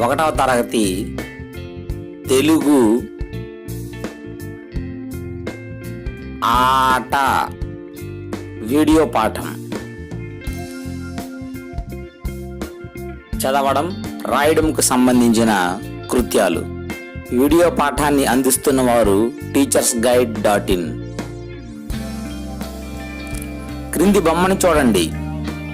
ఒకటవ తరగతి తెలుగు ఆట వీడియో పాఠం. చదవడం రాయడంకు సంబంధించిన కృత్యాలు. వీడియో పాఠాన్ని అందిస్తున్న వారు టీచర్స్ గైడ్ డాట్ ఇన్. క్రింది బొమ్మని చూడండి.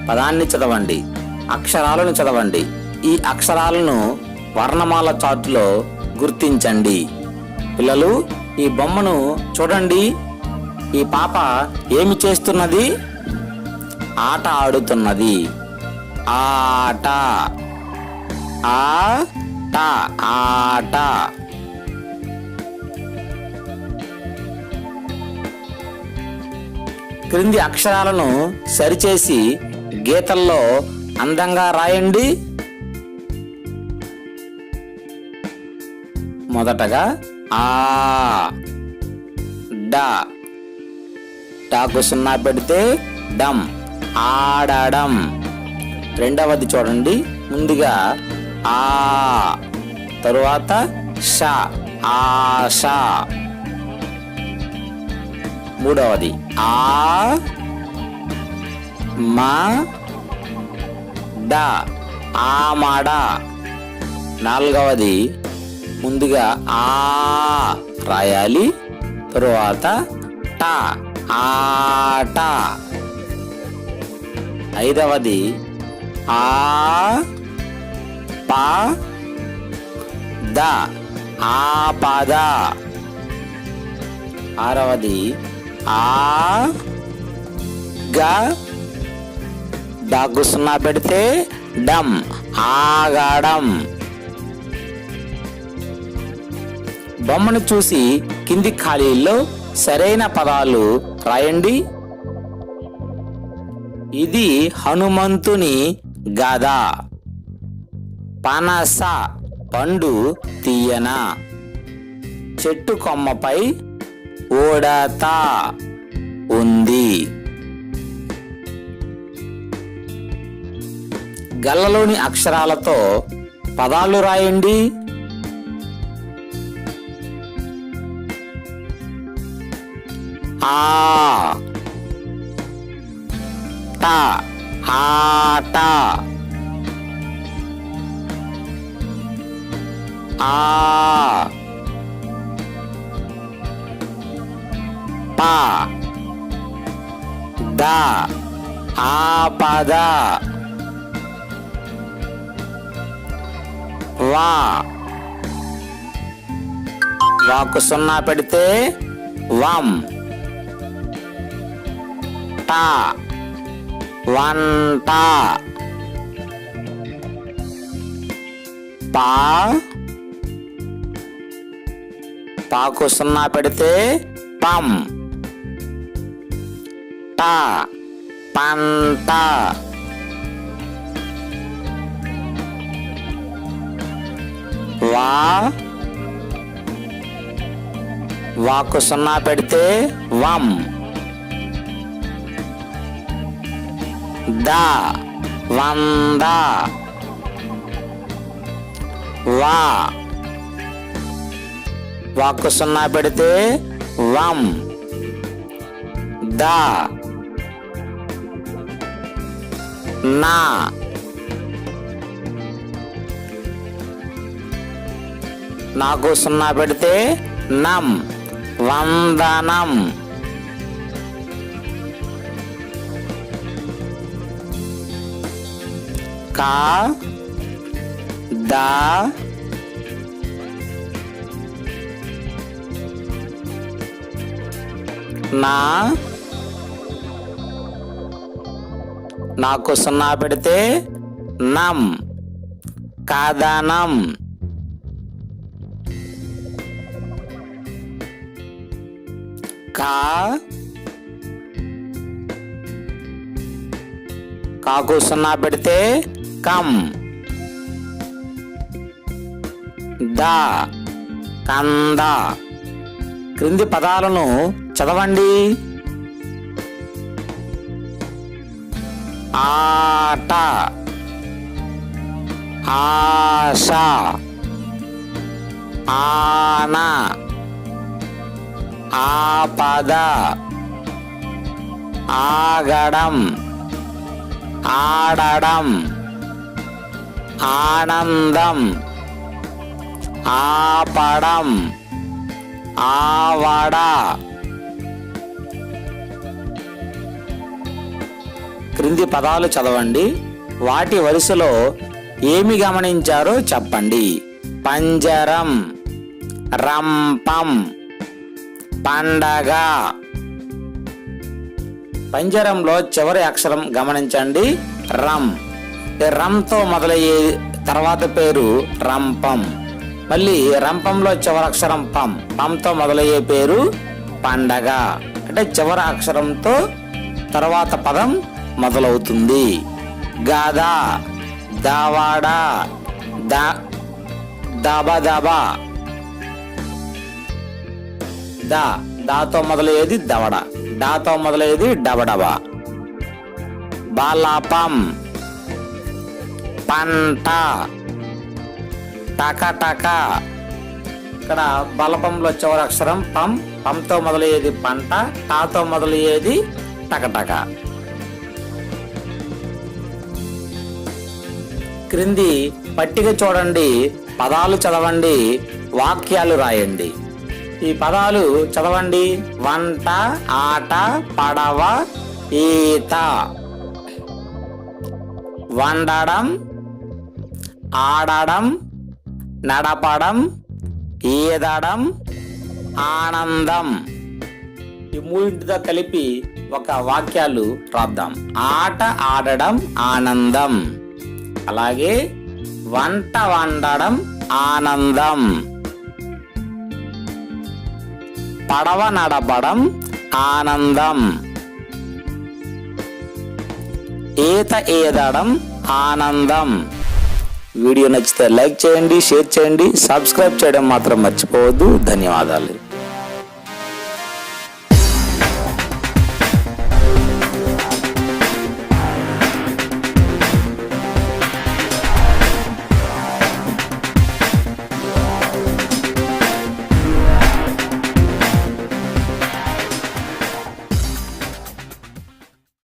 పదాన్ని చదవండి. అక్షరాలను చదవండి. ఈ అక్షరాలను వర్ణమాల చార్టులో గుర్తించండి. పిల్లలు ఈ బొమ్మను చూడండి. ఈ పాప ఏమి చేస్తున్నది? ఆట ఆడుతున్నది. ఆట. ఆట ఆట. క్రింది అక్షరాలను సరిచేసి గీతల్లో అందంగా రాయండి. మొదటగా ఆ డా. టాకు సున్నా పెడితే డమ్ ఆడడం. రెండవది చూడండి ముందుగా ఆ తరువాత ష ఆష మూడవది ఆ మా డ ఆమాడ నాలుగవది ముందుగా ఆ రాయాలి. తరువాత ట ఆట ఐదవది ఆ ప ద ఆపద ఆరవది ఆ గ. డాకు సున్నా పెడితే డమ్ ఆగడం. బొమ్మను చూసి కింది ఖాళీల్లో సరైన పదాలు రాయండి. ఇది హనుమంతుని గద పనస పండు తీయన. చెట్టు కొమ్మపై ఓడత ఉంది. గల్లలోని అక్షరాలతో పదాలు రాయండి. ఆ. త ఆట ఆ. ప. ద ఆపద వా. వాకు సున్నా పెడితే వం. ట వంట. పా. పాకు సున్నా పెడితే పం. ట పంట. వా. వాకు సున్నా పెడితే వం. ద వంద వా. వాకు సున్నా పెడితే వం. ద నా. నాకు సున్నా పెడితే నం. వందనం. కా దా నా నాకు సున్నా పెడితే నం కాదానం కా కాకు సున్నా పెడితే కం ద కంద క్రింది పదాలను చదవండి. ఆట ఆశ ఆన ఆపద ఆగడం ఆడడం. ఆనందం. ఆపడం ఆవడ క్రింది పదాలు చదవండి. వాటి వరుసలో ఏమి గమనించారో చెప్పండి. పంజరం రంపం పండగ. పంజరంలో చివరి అక్షరం గమనించండి. రం. రంతో మొదలయ్యే తర్వాత పేరు రంపం. మళ్ళీ రంపంలో చివరక్షరం పం పంతో మొదలయ్యే పేరు పండగ. అంటే చివరి అక్షరంతో తర్వాత పదం మొదలవుతుంది. గాదా దావాడ దా దాబా దాబా. దా దాతో మొదలయ్యేది దవడ. దాతో మొదలయ్యేది డబడబ. బాలాపం. పంట. టక టక. ఇక్కడ బలపంలో చివరి అక్షరం పం. పంతో మొదలయ్యేది పంట టాతో మొదలయ్యేది టకటక క్రింది పట్టిక చూడండి పదాలు చదవండి వాక్యాలు రాయండి. ఈ పదాలు చదవండి వంట ఆట పడవ ఈత. వండడం ఆడడం నడపడం ఈదడం ఆనందం. ఈ మూడింటితో కలిపి ఒక వాక్యాలు రాద్దాం. ఆట ఆడడం ఆనందం. అలాగే వంట వండడం ఆనందం. పడవ నడపడం ఆనందం. ఈత ఈదడం ఆనందం. వీడియో నచ్చితే లైక్ చేయండి షేర్ చేయండి సబ్స్క్రైబ్ చేయడం మాత్రం మర్చిపోవద్దు. ధన్యవాదాలు.